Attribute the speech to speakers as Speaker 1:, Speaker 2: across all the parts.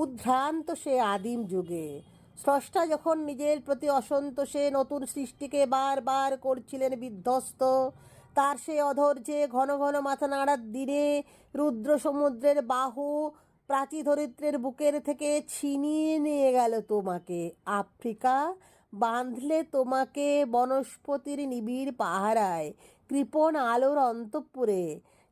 Speaker 1: উদ্ভ্রান্ত সে আদিম যুগে। স্রষ্টা যখন নিজের প্রতি অসন্তোষে নতুন সৃষ্টিকে বারবার করছিলেন বিধ্বস্ত, তার সে অধৈর্যে ঘন ঘন মাথা নাড়ার দিনে রুদ্র সমুদ্রের বাহু প্রাচী ধরিত্রের বুকের থেকে ছিনিয়ে নিয়ে গেল তোমাকে। আফ্রিকা বাঁধলে তোমাকে বনস্পতির নিবিড় পাহারায়, কৃপণ আলোর অন্তঃপুরে।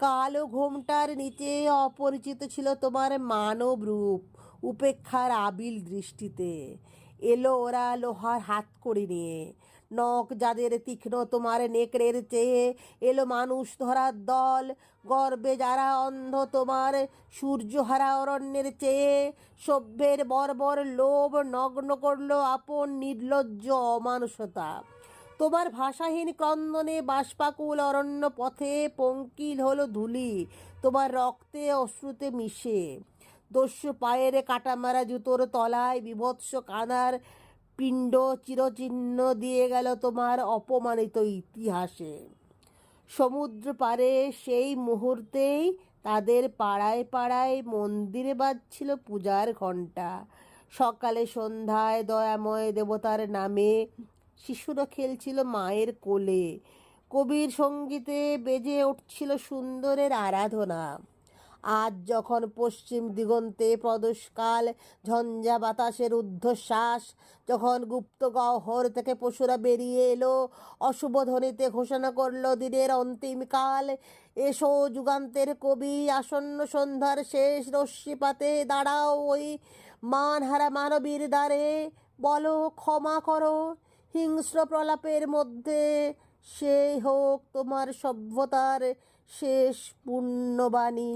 Speaker 1: কালো ঘোমটার নিচে অপরিচিত ছিল তোমার মানব রূপ, উপেক্ষার আবিল দৃষ্টিতে। এলো ওরা লোহার হাত করে নিয়ে। নখ যাদের তীক্ষ্ণ তোমার নেকড়ের চেয়ে, এলো মানুষ ধরার দল। গর্বে যারা অন্ধ তোমার সূর্যহারা অরণ্যের চেয়ে, সভ্যের বর্বর লোভ নগ্ন করল আপন নির্লজ্জ অমানুষতা। তোমার ভাষাহীন ক্রন্দনে বাষ্পাকুল অরণ্য পথে পঙ্কিল হলো ধুলি, তোমার রক্তে অশ্রুতে মিশে। দস্যু পায়ের কাটামারা জুতোর তলায় বিভৎস কানার পিণ্ড চিরচিহ্ন দিয়ে গেল তোমার অপমানিত ইতিহাসে। সমুদ্র পারে সেই মুহূর্তেই তাদের পাড়ায় পাড়ায় মন্দিরে বাজছিল পূজার ঘণ্টা। সকালে সন্ধ্যায় দয়াময় দেবতার নামে শিশুরা খেলছিল মায়ের কোলে। কবির সঙ্গীতে বেজে উঠছিল সুন্দরের আরাধনা। আজ যখন পশ্চিম দিগন্তে প্রদোষকাল ঝঞ্ঝা বাতাসের ঊর্ধ্বশ্বাস, যখন গুপ্ত গহ্বর থেকে পশুরা বেরিয়ে এলো, অশুভ ধ্বনিতে ঘোষণা করল দিনের অন্তিমকাল এসো যুগান্তের কবি, আসন্ন সন্ধ্যার শেষ রশ্মিপাতে দাঁড়াও ওই মানহারা মানবীর দ্বারে। বলো, ক্ষমা করো হিংস্র প্রলাপের মধ্যে সে হোক তোমার সভ্যতার শেষ পুণ্যবাণী